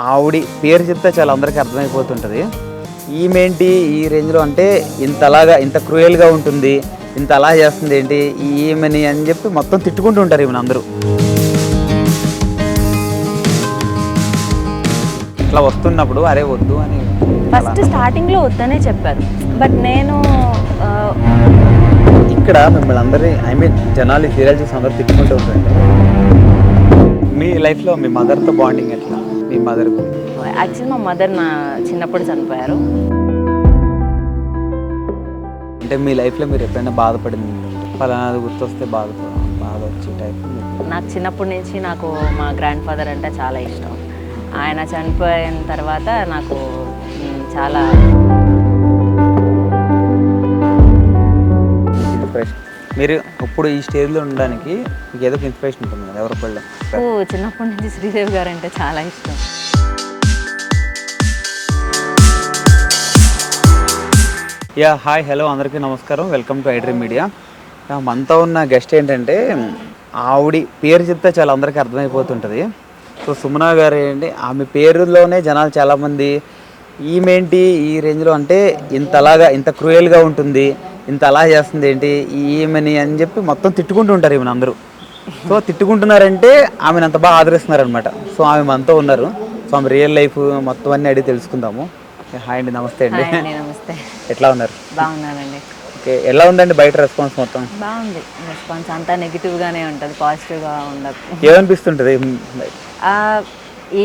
ఆవిడ పేరు చెప్తే చాలా అందరికీ అర్థమైపోతుంటుంది. ఈమెంటి? ఈ రేంజ్లో అంటే ఇంతలాగా ఇంత క్రూయల్గా ఉంటుంది. ఇంత అలా చేస్తుంది ఏంటి? ఈమెని అని చెప్పి మొత్తం తిట్టుకుంటూ ఉంటారు ఈమెను అందరూ. ఇట్లా వస్తున్నప్పుడు అరే వద్దు అని ఫస్ట్ స్టార్టింగ్లో వద్దనే చెప్పారు. బట్ నేను ఇక్కడ మిమ్మల్ని అందరి ఐ మీన్ జనాలు సీరియల్ చూసి అందరూ తిట్టుకుంటూ ఉంటారు. మీ లైఫ్లో మీ మదర్తో బాండింగ్ ఎట్లా? మీ మదర్కు యాక్చువల్లీ మా మదర్ నా చిన్నప్పుడు చనిపోయారు. అంటే మీ లైఫ్లో మీరు ఎప్పుడైనా బాధపడింది? ఫలానాది గుర్తొస్తే బాధ బాధ వచ్చే టైప్ నాకు చిన్నప్పటి నుంచి నాకు మా గ్రాండ్ ఫాదర్ అంటే చాలా ఇష్టం. ఆయన చనిపోయిన తర్వాత నాకు చాలా మీరు ఇప్పుడు ఈ స్టేజ్లో ఉండడానికి మీకు ఏదో ఒక ఇన్స్పిరేషన్ ఉంటుంది కదా ఎవరి పళ్ళు నాకు చిన్నప్పటి నుంచి శ్రీదేవి గారు అంటే చాలా ఇష్టం. యా హాయ్ హలో అందరికీ నమస్కారం. వెల్కమ్ టు ఐడ్రీమ్ మీడియా మనతో ఉన్న గెస్ట్ ఏంటంటే ఆవిడ పేరు చెప్తే చాలా అందరికీ అర్థమైపోతుంటుంది. సో సుమనా గారు ఏంటి? ఆమె పేరులోనే జనాలు చాలామంది ఈమెంటి ఈ రేంజ్లో అంటే ఇంతలాగా ఇంత క్రూయల్గా ఉంటుంది ఇంత అలా చేస్తుంది ఏంటి ఈమెని అని చెప్పి మొత్తం తిట్టుకుంటూ ఉంటారు ఈమెను అందరూ. సో తిట్టుకుంటున్నారంటే ఆమెను అంత బాగా ఆదరిస్తున్నారనమాట సో ఆమె మనతో ఉన్నారు. సో ఆమె రియల్ లైఫ్ మొత్తం అన్నీ అడిగి తెలుసుకుందాము. హాయ్ అండి నమస్తే అండి. నమస్తే. ఎట్లా ఉన్నారు? బాగున్నానండి. ఓకే ఎలా ఉందండి బయట రెస్పాన్స్ మొత్తం? బాగుంది. రెస్పాన్స్ అంతా నెగిటివ్గానే ఉంటుంది పాజిటివ్గా ఉండదు. ఏమనిపిస్తుంటుంది?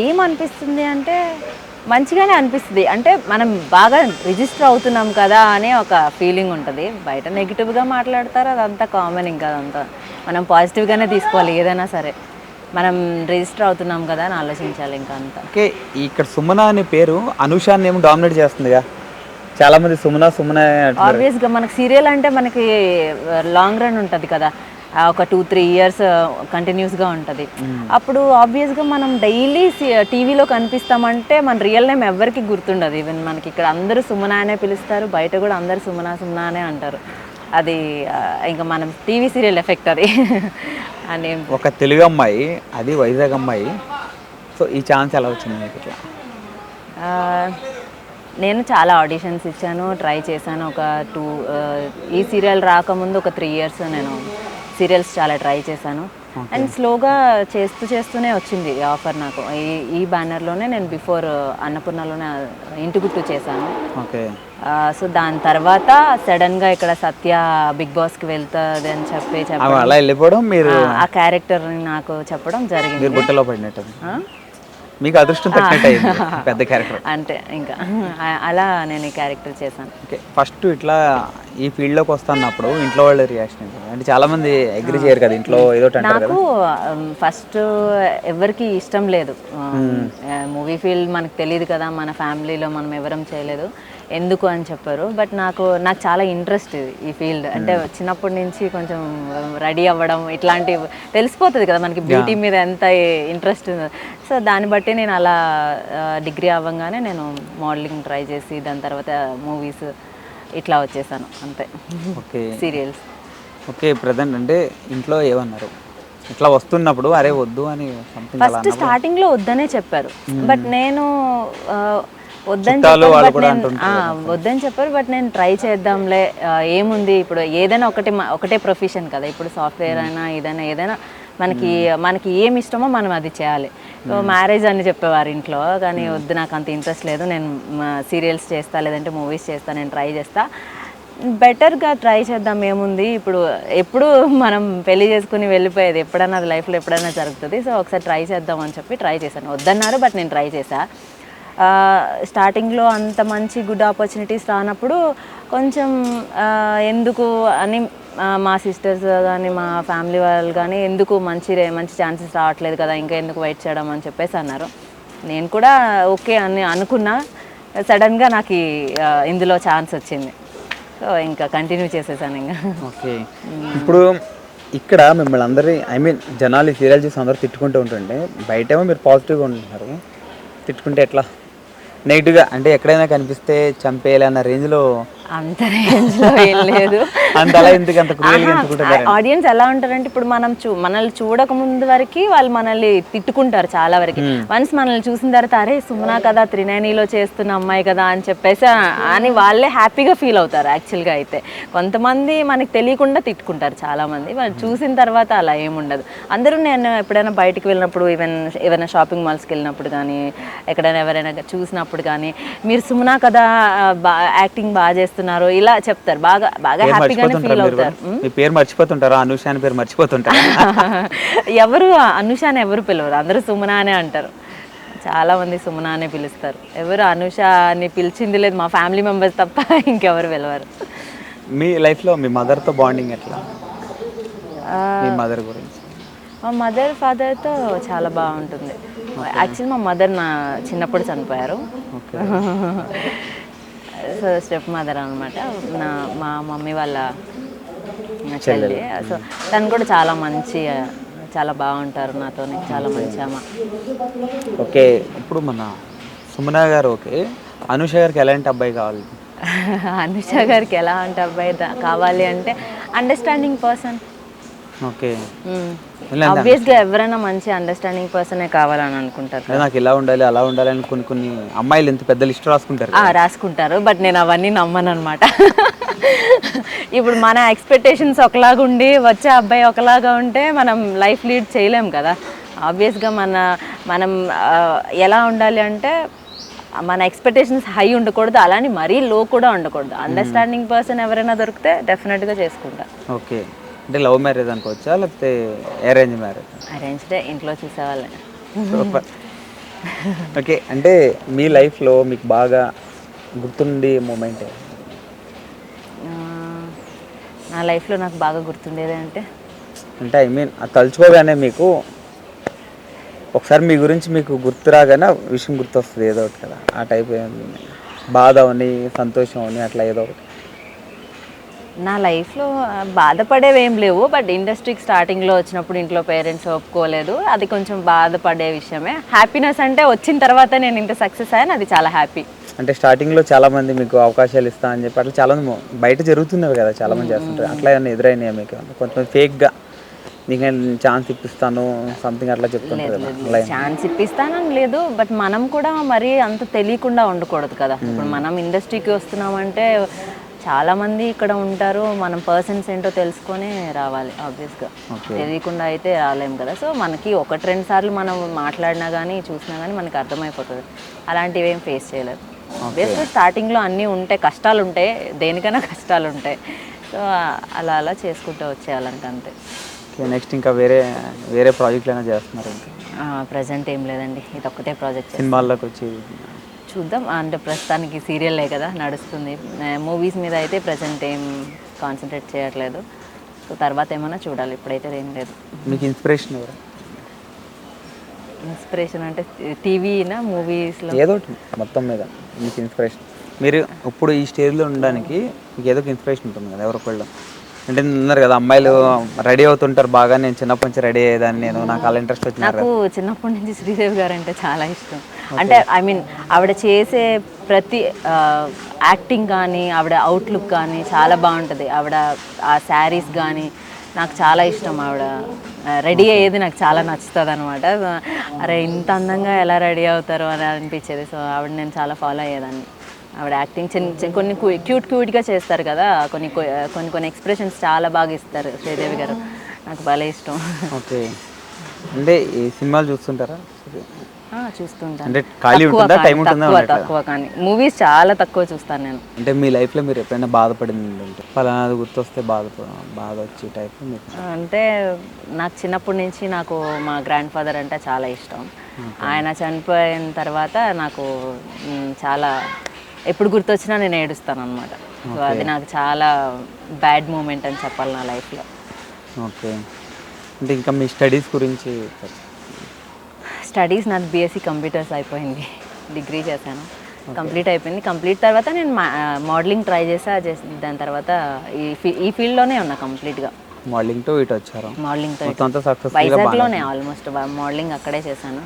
ఏమనిపిస్తుంది అంటే మంచిగానే అనిపిస్తుంది. అంటే మనం బాగా రిజిస్టర్ అవుతున్నాం కదా అనే ఒక ఫీలింగ్ ఉంటుంది. బయట నెగిటివ్గా మాట్లాడతారు అదంతా కామన్ ఇంకా అదంతా. మనం పాజిటివ్గానే తీసుకోవాలి ఏదైనా సరే. మనం రిజిస్టర్ అవుతున్నాం కదా అని ఆలోచించాలి ఇంకా అంతా. ఓకే ఇక్కడ సుమన అనే పేరు అనుషాన్ని ఏమో డామినేట్ చేస్తుందిగా. చాలా మంది సుమన సుమన. ఆబ్వియస్గా మనకి సీరియల్ అంటే మనకి లాంగ్ రన్ ఉంటుంది కదా. ఒక టూ త్రీ ఇయర్స్ కంటిన్యూస్గా ఉంటుంది. అప్పుడు ఆబ్వియస్గా మనం డైలీ టీవీలో కనిపిస్తామంటే మన రియల్ నేమ్ ఎవరికి గుర్తుండదు. ఈవెన్ మనకి ఇక్కడ అందరూ సుమన అనే పిలుస్తారు బయట కూడా అందరూ సుమన సుమన అనే అంటారు. అది ఇంకా మనం టీవీ సీరియల్ ఎఫెక్ట్ అది. అని ఒక తెలుగు అమ్మాయి అది వైజాగ్ అమ్మాయి. సో ఈ ఛాన్స్ ఎలా వచ్చింది ఇట్లా? నేను చాలా ఆడిషన్స్ ఇచ్చాను ట్రై చేశాను. ఒక టూ ఈ సీరియల్ రాకముందు ఒక త్రీ ఇయర్స్ నేను సీరియల్స్ చాలా ట్రై చేశాను. అండ్ స్లోగా చేస్తూ చేస్తూనే వచ్చింది ఈ ఆఫర్ నాకు. ఈ ఈ బ్యానర్లోనే నేను బిఫోర్ అన్నపూర్ణలోనే ఇంటి గుట్టు చేశాను. ఓకే. సో దాని తర్వాత సడన్గా ఇక్కడ సత్య బిగ్ బాస్కి వెళ్తుంది అని చెప్పి చెప్పడం. ఆ, క్యారెక్టర్ని నాకు చెప్పడం జరిగింది. బుట్టలో పడినట్టు? మీకు అదృష్టం తగ్గినట్టు పెద్ద క్యారెక్టర్ అంతే ఇంకా. అలా నేను ఈ క్యారెక్టర్ చేశాను. ఓకే ఫస్ట్ ఇట్లా ఈ ఫీల్డ్లోకి వస్తున్నప్పుడు ఇంట్లో వాళ్ళ రియాక్షన్ అంటే చాలా మంది అగ్రి చేయరు కదా ఇంట్లో ఏదో నాకు ఫస్ట్ ఎవరికి ఇష్టం లేదు. మూవీ ఫీల్డ్ మనకు తెలియదు కదా మన ఫ్యామిలీలో మనం ఎవరం చేయలేదు. ఎందుకు అని చెప్పారు. బట్ నాకు నాకు చాలా ఇంట్రెస్ట్ ఈ ఫీల్డ్. అంటే చిన్నప్పటి నుంచి కొంచెం రెడీ అవ్వడం ఇట్లాంటి తెలిసిపోతుంది కదా మనకి బ్యూటీ మీద ఎంత ఇంట్రెస్ట్ ఉందో. సో దాన్ని బట్టి నేను అలా డిగ్రీ అవ్వగానే నేను మోడలింగ్ ట్రై చేసి దాని తర్వాత మూవీస్ ఇట్లా వచ్చేసాను. అంతే. ఓకే. సీరియల్స్. ఓకే ప్రజెంట్ అంటే ఇంట్లో ఏమన్నారు? ఇట్లా వస్తున్నప్పుడు అరే వద్దు అని ఫస్ట్ స్టార్టింగ్లో వద్దనే చెప్పారు. బట్ నేను వద్దని వద్దని చెప్పారు బట్ నేను ట్రై చేద్దాంలే. ఏముంది ఇప్పుడు? ఏదైనా ఒకటి ఒకటే ప్రొఫెషన్ కదా. ఇప్పుడు సాఫ్ట్వేర్ అయినా ఏదైనా ఏదైనా మనకి మనకి ఏం ఇష్టమో మనం అది చేయాలి. మ్యారేజ్ అని చెప్పేవారు ఇంట్లో కానీ వద్దు నాకు అంత ఇంట్రెస్ట్ లేదు. నేను సీరియల్స్ చేస్తా లేదంటే మూవీస్ చేస్తా నేను ట్రై చేస్తా. బెటర్గా ట్రై చేద్దాం ఏముంది? ఇప్పుడు ఎప్పుడు మనం పెళ్ళి చేసుకుని వెళ్ళిపోయేది ఎప్పుడైనా అది లైఫ్లో ఎప్పుడైనా జరుగుతుంది. సో ఒకసారి ట్రై చేద్దాం అని చెప్పి ట్రై చేశాను. వద్దన్నారు బట్ నేను ట్రై చేశా. ఆ, స్టార్టింగ్లో అంత మంచి గుడ్ ఆపర్చునిటీస్ రానప్పుడు కొంచెం ఎందుకు అని మా సిస్టర్స్ కానీ మా ఫ్యామిలీ వాళ్ళు కానీ ఎందుకు మంచి రే- మంచి ఛాన్సెస్ రావట్లేదు కదా ఇంకా ఎందుకు వెయిట్ చేయడం అని చెప్పేసి అన్నారు. నేను కూడా ఓకే అని అనుకున్నా. సడన్గా నాకు ఈ, ఇందులో ఛాన్స్ వచ్చింది. సో ఇంకా కంటిన్యూ చేసేసాను ఇంకా. ఓకే ఇప్పుడు ఇక్కడ మిమ్మల్ని అందరి ఐ మీన్ జనాలు సీరియల్ చూసి అందరూ తిట్టుకుంటూ ఉంటుంటే బయటేమో మీరు పాజిటివ్గా ఉంటున్నారు. తిట్టుకుంటే ఎట్లా? నెగిటివ్గా అంటే ఎక్కడైనా కనిపిస్తే చంపేయాలి అన్న రేంజ్లో అంత ఏం లేదు. ఆడియన్స్ ఎలా ఉంటారంటే ఇప్పుడు మనం చూ మనల్ని చూడక ముందు వరకు వాళ్ళు మనల్ని తిట్టుకుంటారు చాలా వరకు. వన్స్ మనల్ని చూసిన తర్వాత అరే సుమనా కదా త్రినేనిలో చేస్తున్న అమ్మాయి కదా అని చెప్పేసి అని వాళ్ళే హ్యాపీగా ఫీల్ అవుతారు యాక్చువల్గా అయితే. కొంతమంది మనకి తెలియకుండా తిట్టుకుంటారు చాలా మంది. వాళ్ళు చూసిన తర్వాత అలా ఏముండదు అందరూ నేను ఎప్పుడైనా బయటికి వెళ్ళినప్పుడు ఈవెన్ ఏమైనా షాపింగ్ మాల్స్కి వెళ్ళినప్పుడు కానీ ఎక్కడైనా ఎవరైనా చూసినప్పుడు కానీ మీరు సుమనా కదా బా యాక్టింగ్ బాగా చేస్తున్నారు. ఇలా చెప్తారు. బాగా బాగా హ్యాపీగానే ఫీల్ అవుతారు? మీ పేరు మర్చిపోతుంటారా? అనుష అని పేరు మర్చిపోతుంటారా? ఎవరు అనుష అని ఎవరు పిలవరు? అందరూ సుమన అనే అంటారు. చాలా మంది సుమన అనే పిలుస్తారు. ఎవరు అనుష అని పిలిచింది లేదు. మా ఫ్యామిలీ మెంబర్స్ తప్ప ఇంకెవరు పిలవరు. మీ లైఫ్లో మీ మదర్తో బాండింగ్ ఎట్లా? మీ మదర్ గురించి. మా మదర్ ఫాదర్తో చాలా బాగుంటుంది. యాక్చువల్లీ మా మదర్ నా చిన్నప్పుడు చనిపోయారు. స్టెప్ మదర్ అనమాట నా మా మమ్మీ వాళ్ళ చెల్లి. సో తను కూడా చాలా మంచి చాలా బాగుంటారు నాతోని చాలా మంచి అమ్మ. ఓకే ఇప్పుడు మన సుమనా గారు ఓకే. అనుష గారికి ఎలాంటి అబ్బాయి కావాలి? అనుష గారికి ఎలా అంటే అబ్బాయి కావాలి అంటే అండర్స్టాండింగ్ పర్సన్ ఓకే. ఆబ్వియస్గా ఎవరైనా మంచి అండర్స్టాండింగ్ పర్సనే కావాలని అనుకుంటారు నాకు ఇలా ఉండాలి అలా ఉండాలి అని కొన్ని కొన్ని అమ్మాయిలు ఎంత పెద్ద లిస్ట్ రాసుకుంటారు రాసుకుంటారు బట్ నేను అవన్నీ నమ్మను అనమాట ఇప్పుడు మన ఎక్స్పెక్టేషన్స్ ఒకలాగా ఉండి వచ్చే అబ్బాయి ఒకలాగా ఉంటే మనం లైఫ్ లీడ్ చేయలేం కదా. ఆబ్వియస్గా మన మనం ఎలా ఉండాలి అంటే మన ఎక్స్పెక్టేషన్స్ హై ఉండకూడదు అలానే మరీ లో కూడా ఉండకూడదు. అండర్స్టాండింగ్ పర్సన్ ఎవరైనా దొరికితే డెఫినెట్గా చేసుకుంటా. ఓకే. అంటే లవ్ మ్యారేజ్ అనుకోవచ్చా? లేకపోతే అరేంజ్ మ్యారేజ్? అరేంజ్డే ఇంట్లో చూసేవాళ్ళే. సూపర్. ఓకే అంటే మీ లైఫ్లో మీకు బాగా గుర్తుండి మూమెంట్ ఆ, నా లైఫ్లో నాకు బాగా గుర్తుండేది అంటే? అంటే ఐ మీన్ తలుచుకోగానే మీకు ఒకసారి మీ గురించి మీకు గుర్తు రాగానే ఆ విషయం గుర్తొస్తుంది ఏదో ఒకటి కదా. ఆ టైప్ బాధ అవని సంతోషం అవని అట్లా ఏదో ఒకటి. నా లైఫ్లో బాధపడేవి ఏం లేవు. బట్ ఇండస్ట్రీకి స్టార్టింగ్లో వచ్చినప్పుడు ఇంట్లో పేరెంట్స్ ఒప్పుకోలేదు. అది కొంచెం బాధపడే విషయమే. హ్యాపీనెస్ అంటే వచ్చిన తర్వాత నేను ఇంత సక్సెస్ అయ్యాను అది చాలా హ్యాపీ అంటే స్టార్టింగ్లో చాలా మంది మీకు అవకాశాలు ఇస్తా అని చెప్పి అట్లా చాలా మంది మొ- బయట జరుగుతున్నవి కదా చాలా మంది చేస్తుంటారు అట్లా ఏమైనా ఎదురైనాయా మీకు? కొంతమంది ఫేక్గా నీకు నేను ఛాన్స్ ఇప్పిస్తాను సంథింగ్ అట్లా ఏం- ఛాన్స్ ఇప్పిస్తానని లేదు. బట్ మనం కూడా మరీ అంత తెలియకుండా ఉండకూడదు కదా. ఇప్పుడు మనం ఇండస్ట్రీకి వస్తున్నామంటే చాలా మంది ఇక్కడ ఉంటారు. మనం పర్సన్స్ ఏంటో తెలుసుకొని రావాలి ఆబ్వియస్గా తెలియకుండా అయితే రాలేం కదా. సో మనకి ఒకటి రెండు సార్లు మనం మాట్లాడినా కానీ చూసినా కానీ మనకి అర్థమైపోతుంది. అలాంటివి ఏం ఫేస్ చేయలేదు. ఆబ్వియస్గా స్టార్టింగ్లో అన్నీ ఉంటాయి. కష్టాలు ఉంటాయి దేనికైనా కష్టాలు ఉంటాయి సో అలా అలా చేసుకుంటూ వచ్చేయాలంటే నెక్స్ట్ ఇంకా వేరే వేరే ప్రాజెక్టులు అయినా చేస్తున్నారు ఇంకా? ప్రజెంట్ ఏం లేదండి. ఇది ఒక్కటే ప్రాజెక్ట్ సినిమాల్లోకి వచ్చి చూద్దాం. అంటే ప్రస్తుతానికి సీరియల్లే కదా నడుస్తుంది. మూవీస్ మీద అయితే ప్రజెంట్ ఏం కాన్సన్ట్రేట్ చేయట్లేదు. సో తర్వాత ఏమైనా చూడాలి. ఇప్పుడైతే ఏం లేదు. మీకు ఇన్స్పిరేషన్ ఎవరు? ఇన్స్పిరేషన్ అంటే టీవీనా మూవీస్లో ఏదో మొత్తం మీద మీకు ఇన్స్పిరేషన్ మీరు ఇప్పుడు ఈ స్టేజ్లో ఉండడానికి మీకు ఏదో ఒక ఇన్స్పిరేషన్ ఉంటుంది కదా ఎవరికొళ్ళు అంటే ఉన్నారు కదా అమ్మాయిలు రెడీ అవుతుంటారు బాగా. నేను చిన్నప్పటి నుంచి రెడీ అయ్యేదాన్ని నేను నాకు అలా ఇంట్రెస్ట్ వచ్చినారు నాకు చిన్నప్పటి నుంచి శ్రీదేవి గారు అంటే చాలా ఇష్టం. అంటే ఐ మీన్ ఆవిడ చేసే ప్రతి యాక్టింగ్ కానీ ఆవిడ అవుట్లుక్ కానీ చాలా బాగుంటుంది. ఆవిడ ఆ శారీస్ కానీ నాకు చాలా ఇష్టం ఆవిడ. రెడీ అయ్యేది నాకు చాలా నచ్చుతుంది అనమాట అరే ఇంత అందంగా ఎలా రెడీ అవుతారో అని అనిపించేది. సో ఆవిడ నేను చాలా ఫాలో అయ్యేదాన్ని. ఆవిడ యాక్టింగ్ చిన్న చిన్న కొన్ని క్యూట్ క్యూట్గా చేస్తారు కదా. కొన్ని కొన్ని కొన్ని ఎక్స్ప్రెషన్స్ చాలా బాగా ఇస్తారు శ్రీదేవి గారు. నాకు భలే ఇష్టం. ఓకే అంటే ఈ సినిమాలు చూస్తుంటారా? అంటే ఖాళీ తక్కువ ఉంటుందా? కానీ, టైం ఉంటుందా తక్కువ ఉండట్లేదా? తక్కువ కానీ. మూవీస్ చాలా తక్కువ చూస్తాను నేను. అంటే మీ లైఫ్లో మీరు ఎప్పుడైనా బాధపడింది ఉంటే ఫలానాది గుర్తొస్తే బాధ బాధ వచ్చే టైప్ అంటే నాకు చిన్నప్పటి నుంచి నాకు మా గ్రాండ్ ఫాదర్ అంటే చాలా ఇష్టం. ఆయన చనిపోయిన తర్వాత నాకు చాలా ఎప్పుడు గుర్తొచ్చినా నేను ఏడుస్తాను అనమాట సో అది నాకు చాలా బ్యాడ్ మూమెంట్ అని చెప్పాలి నా లైఫ్లో. ఓకే. అంటే ఇంకా మీ స్టడీస్ గురించి స్టడీస్ నాది బీఎస్సీ కంప్యూటర్స్ అయిపోయింది. డిగ్రీ చేశాను. కంప్లీట్ అయిపోయింది. కంప్లీట్ తర్వాత నేను మోడలింగ్ ట్రై చేసా దాని తర్వాత ఈ ఈ ఫీల్డ్లోనే ఉన్నా కంప్లీట్గా. మోడలింగ్ ఇటు వచ్చారు. సక్సెస్ఫుల్గా వైజాగ్లోనే ఆల్మోస్ట్. మోడలింగ్ అక్కడే చేశాను.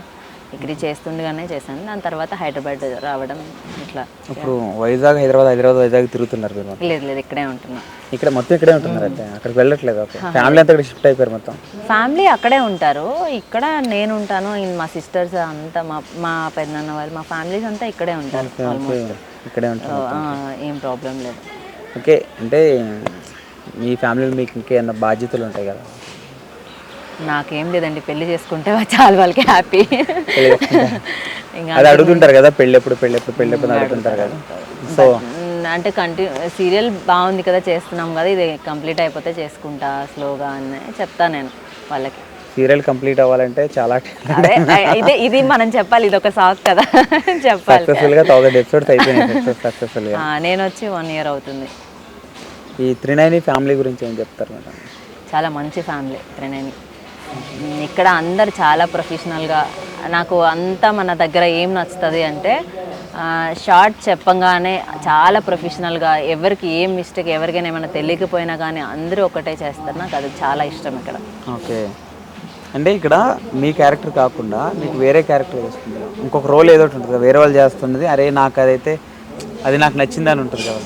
డిగ్రీ చేస్తుండగానే చేశాను. దాని తర్వాత హైదరాబాద్ రావడం ఇట్లా ఇప్పుడు వైజాగ్ హైదరాబాద్ హైదరాబాద్ వైజాగ్ తిరుగుతున్నారు మీరు లేదు లేదు ఇక్కడే ఉంటున్నా. ఇక్కడ మొత్తం ఇక్కడే ఉంటున్నారు అయితే? అక్కడికి వెళ్ళట్లేదు ఫ్యామిలీ అంతా ఇక్కడ షిఫ్ట్ అయిపోయారు మొత్తం? ఫ్యామిలీ అక్కడే ఉంటారు. ఇక్కడ నేను ఉంటాను. మా సిస్టర్స్ అంతా మా మా పెద్దనాన్న వాళ్ళు మా ఫ్యామిలీస్ అంతా ఇక్కడే ఉంటారు ఇక్కడే ఉంటారు ఏం ప్రాబ్లం లేదు. ఓకే అంటే మీ ఫ్యామిలీలో మీకు ఇంకేమన్నా బాధ్యతలు ఉంటాయి కదా? నాకేం లేదండి పెళ్ళి చేసుకుంటే చాలు వాళ్ళకి హ్యాపీ అది అడుగుతుంటారు కదా పెళ్ళి ఎప్పుడు పెళ్ళి ఎప్పుడు పెళ్ళి ఎప్పుడు అడుగుతుంటారు కదా. సో అంటే కంటిన్యూ సీరియల్ బాగుంది కదా చేస్తున్నాం కదా ఇది కంప్లీట్ అయిపోతే చేసుకుంటా స్లోగా అని చెప్తా నేను వాళ్ళకి. సీరియల్ కంప్లీట్ అవ్వాలంటే చాలా అదే ఇదే ఇది మనం చెప్పాలి ఇది ఒక సాక్ కదా చెప్పాలి. సక్సెస్ఫుల్గా థౌసండ్ ఎపిసోడ్స్ అయిపోయినాయి సక్సెస్ఫుల్గా నేను వచ్చి వన్ ఇయర్ అవుతుంది. ఈ త్రినైని ఫ్యామిలీ గురించి ఏం చెప్తారు మేడం? చాలా మంచి ఫ్యామిలీ త్రినేని. ఇక్కడ అందరు చాలా ప్రొఫెషనల్గా నాకు అంతా మన దగ్గర ఏం నచ్చుతుంది అంటే షార్ట్ చెప్పంగానే చాలా ప్రొఫెషనల్గా ఎవరికి ఏం మిస్టేక్ ఎవరికైనా ఏమైనా తెలియకపోయినా కానీ అందరూ ఒకటే చేస్తారు. నాకు అది చాలా ఇష్టం ఇక్కడ. ఓకే. అంటే ఇక్కడ మీ క్యారెక్టర్ కాకుండా మీకు వేరే క్యారెక్టర్ వస్తుంది. ఇంకొక రోల్ ఏదో ఒకటి ఉంటుంది కదా వేరే వాళ్ళు చేస్తున్నది అరే నాకు అదైతే అది నాకు నచ్చింది అని ఉంటుంది కదా.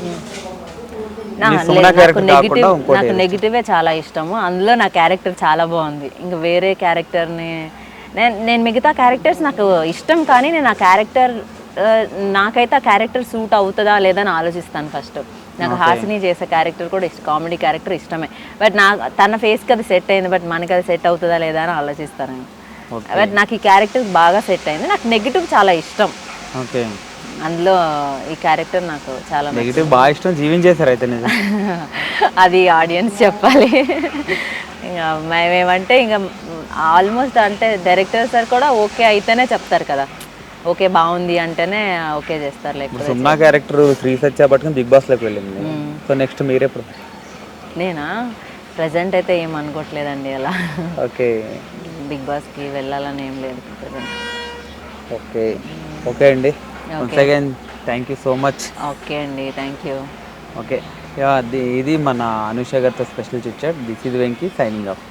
నాకు నెగిటివ్ చాలా ఇష్టము. అందులో నా క్యారెక్టర్ చాలా బాగుంది. ఇంకా వేరే క్యారెక్టర్ని నేను నేను మిగతా క్యారెక్టర్స్ నాకు ఇష్టం కానీ నేను ఆ క్యారెక్టర్ నాకైతే ఆ క్యారెక్టర్ సూట్ అవుతుందా లేదా అని ఆలోచిస్తాను ఫస్ట్. నాకు హాసిని చేసే క్యారెక్టర్ కూడా ఇష్టం కామెడీ క్యారెక్టర్ ఇష్టమే. బట్ నా తన ఫేస్కి అది సెట్ అయింది బట్ మనకి అది సెట్ అవుతుందా లేదా అని ఆలోచిస్తాను బట్ నాకు ఈ క్యారెక్టర్ బాగా సెట్ అయింది. నాకు నెగిటివ్ చాలా ఇష్టం. ఓకే. అందులో ఈ క్యారెక్టర్ నాకు చాలా నెగిటివ్ బాగా ఇష్టం జీవించేశారు అయితే నిజం. అది ఆడియన్స్ చెప్పాలి. ఇంకా మేమేమంటే ఇంకా ఆల్మోస్ట్ అంటే డైరెక్టర్ సార్ కూడా ఓకే అయితేనే చెప్తారు కదా. ఓకే బాగుంది అంటేనే ఓకే చేస్తారు లేకపోతే సున్నా క్యారెక్టర్ శ్రీ సత్య పట్టుకుని బిగ్ బాస్లోకి వెళ్ళింది. సో నెక్స్ట్ మీరే నేనా? ప్రజెంట్ అయితే ఏం అనుకోవట్లేదండి అలా. ఓకే బిగ్ బాస్కి వెళ్ళాలని ఏం లేదు ప్రజెంట్ ఓకే ఓకే అండి. Once again thank you so much okay అండి థ్యాంక్ యూ ఓకే ఇది ఇది మన అనుష గారితో స్పెషల్ చిట్ చాట్ దిస్ ఇది వెంకీ సైనింగ్ ఆఫ్